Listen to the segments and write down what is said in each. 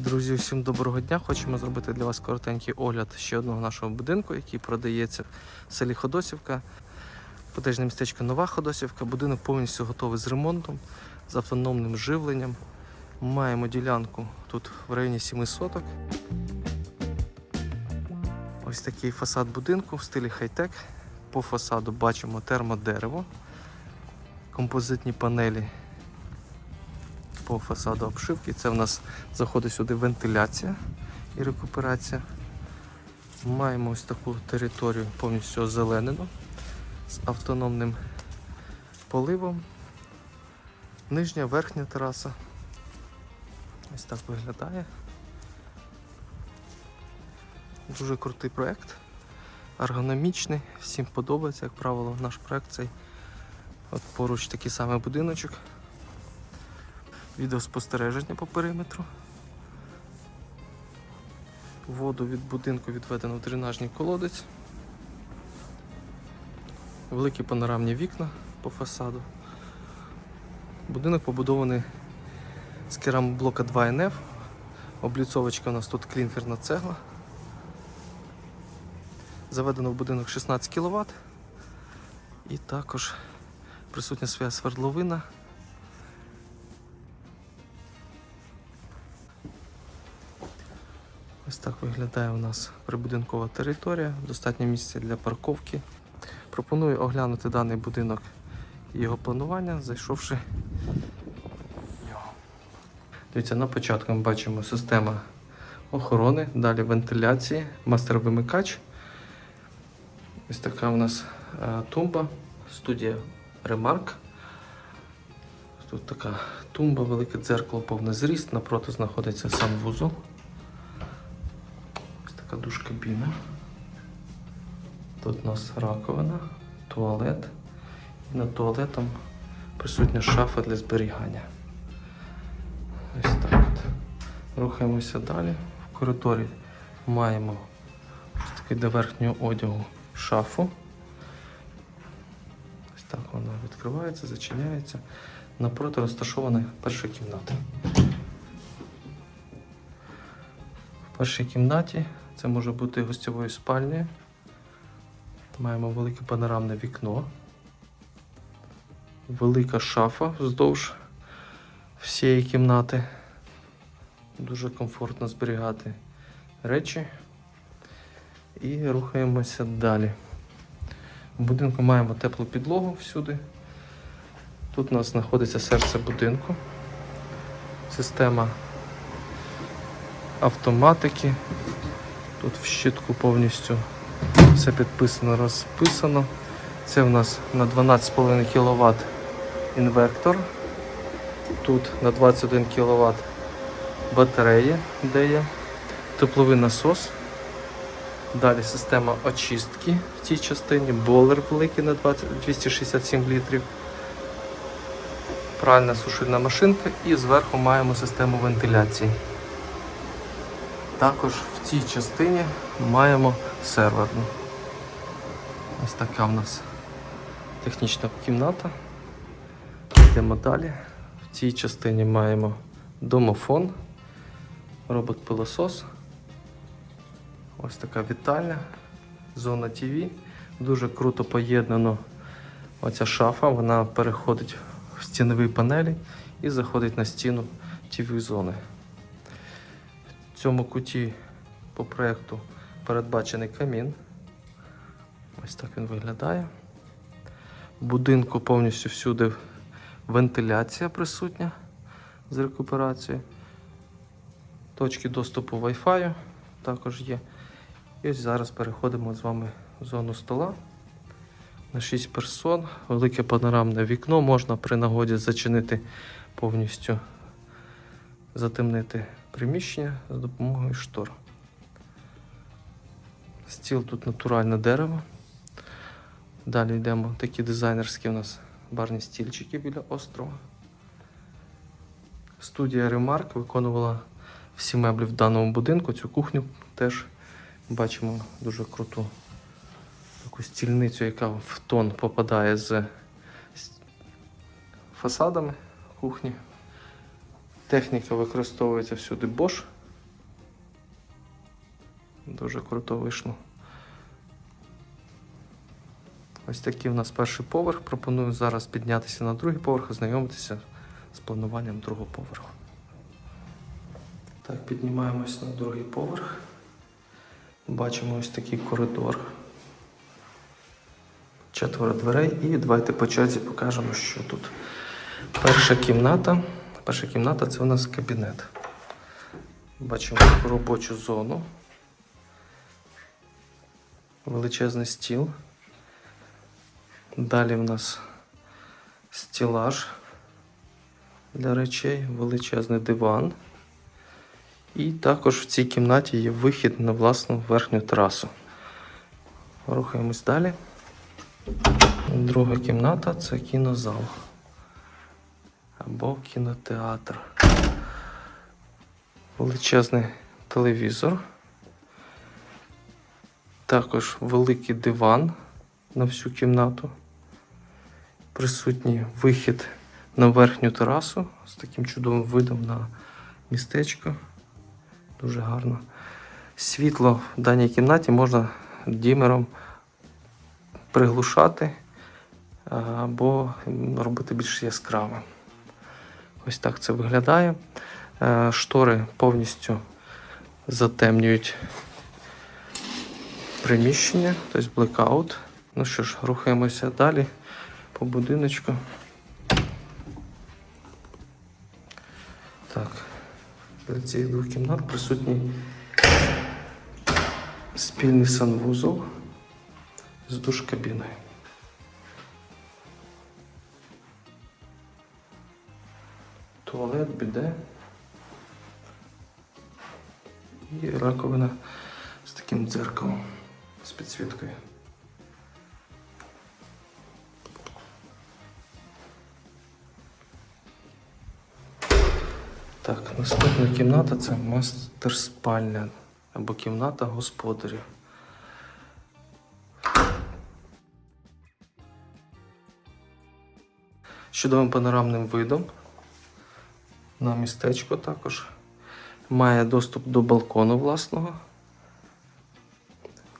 Друзі, всім доброго дня! Хочемо зробити для вас коротенький огляд ще одного нашого будинку, який продається в селі Ходосівка. Котежне містечко Нова Ходосівка. Будинок повністю готовий з ремонтом, з автономним живленням. Маємо ділянку тут в районі 7 соток. Ось такий фасад будинку в стилі хай-тек. По фасаду бачимо термодерево, композитні панелі по фасаду обшивки. Це в нас заходить сюди вентиляція і рекуперація. Маємо ось таку територію повністю озеленену з автономним поливом. Нижня, верхня тераса. Ось так виглядає. Дуже крутий проєкт, ергономічний, всім подобається, як правило, наш проєкт цей. От поруч такий самий будиночок відеоспостереження по периметру. Воду від будинку відведено в дренажний колодець. Великі панорамні вікна по фасаду. Будинок побудований з керамоблока 2НФ. Обліцовочка у нас тут клінкерна цегла. Заведено в будинок 16 кВт. І також присутня своя свердловина. Так виглядає у нас прибудинкова територія, достатньо місця для парковки. Пропоную оглянути даний будинок і його планування, зайшовши в нього. Дивіться, на початку ми бачимо система охорони, далі вентиляції, мастер-вимикач. Ось така у нас е, тумба, студія Remark. Тут така тумба, велике дзеркало, повний зріст, напроти знаходиться сам вузол. Така душ-кабіна. Тут у нас раковина, туалет. І над туалетом присутня шафа для зберігання. Ось так от. Рухаємося далі. В коридорі маємо ось такий до верхнього одягу шафу. Ось так вона відкривається, зачиняється. Напроти розташована перша кімната. В першій кімнаті це може бути гостьовою спальнею. Маємо велике панорамне вікно, велика шафа вздовж всієї кімнати. Дуже комфортно зберігати речі. І рухаємося далі. В будинку маємо теплу підлогу всюди. Тут у нас знаходиться серце будинку, система автоматики. Тут в щитку повністю все підписано, розписано. Це в нас на 12,5 кВт інвертор. Тут на 21 кВт батарея, де є тепловий насос. Далі система очистки в цій частині, болер великий на 20, 267 літрів. Пральна сушильна машинка і зверху маємо систему вентиляції. Також в цій частині маємо серверну. Ось така в нас технічна кімната. Йдемо далі. В цій частині маємо домофон, робот-пилосос. Ось така вітальня, зона ТВ. Дуже круто поєднано оця шафа, вона переходить в стінові панелі і заходить на стіну ТВ зони. В цьому куті по проєкту передбачений камін. Ось так він виглядає. В будинку повністю всюди вентиляція присутня з рекуперацією. Точки доступу Wi-Fi також є. І ось зараз переходимо з вами в зону стола. На 6 персон, велике панорамне вікно, можна при нагоді зачинити повністю, затемнити приміщення за допомогою штор. Стіл тут натуральне дерево. Далі йдемо такі дизайнерські у нас барні стільчики біля острова. Студія Remark виконувала всі меблі в даному будинку. Цю кухню теж бачимо дуже круту таку стільницю, яка в тон попадає з фасадами кухні. Техніка використовується всюди Bosch Дуже круто вийшло. Ось такий у нас перший поверх. Пропоную зараз піднятися на другий поверх, ознайомитися з плануванням другого поверху. Так, піднімаємось на другий поверх. Бачимо ось такий коридор. Четверо дверей. І давайте по черзі покажемо, що тут. Перша кімната. Перша кімната це у нас кабінет. Бачимо робочу зону. Величезний стіл. Далі в нас стілаж для речей, величезний диван. І також в цій кімнаті є вихід на власну верхню терасу. Рухаємось далі. Друга кімната це кінозал або кінотеатр. Величезний телевізор. Також великий диван на всю кімнату. Присутній вихід на верхню терасу з таким чудовим видом на містечко. Дуже гарно. Світло в даній кімнаті можна дімером приглушати або робити більш яскравим. Ось так це виглядає. Е, Штори повністю затемнюють приміщення, тобто блекаут. Ну що ж, рухаємося далі по будиночку. Так, для цих двох кімнат присутній спільний санвузол з душ-кабіною. Туалет, біде. І раковина з таким дзеркалом з підсвіткою. Так, наступна кімната це мастер спальня або кімната господарів. З чудовим панорамним видом на містечко також. Має доступ до балкону власного.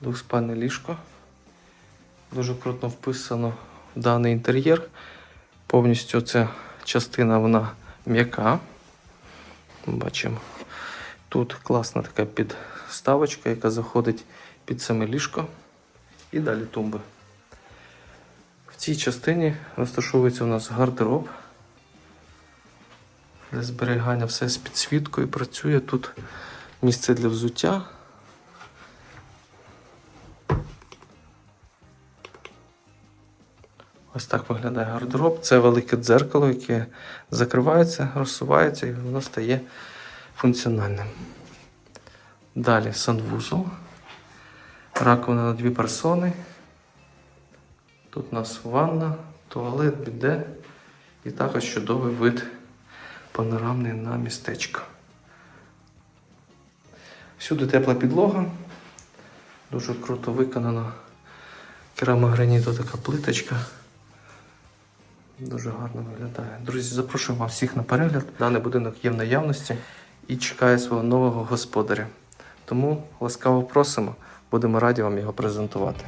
Двохспальне ліжко. Дуже круто вписано в даний інтер'єр. Повністю ця частина вона м'яка. Бачимо. Тут класна така підставочка, яка заходить під саме ліжко. І далі тумби. В цій частині розташовується у нас гардероб. Для зберігання все з підсвіткою працює. Тут місце для взуття. Ось так виглядає гардероб. Це велике дзеркало, яке закривається, розсувається і воно стає функціональним. Далі санвузол. Раковина на дві персони. Тут у нас ванна, туалет, біде і також чудовий вид панорамний на містечко. Всюди тепла підлога. Дуже круто виконано. Керамограніту така плиточка. Дуже гарно виглядає. Друзі, запрошую вас всіх на перегляд. Даний будинок є в наявності і чекає свого нового господаря. Тому ласкаво просимо, будемо раді вам його презентувати.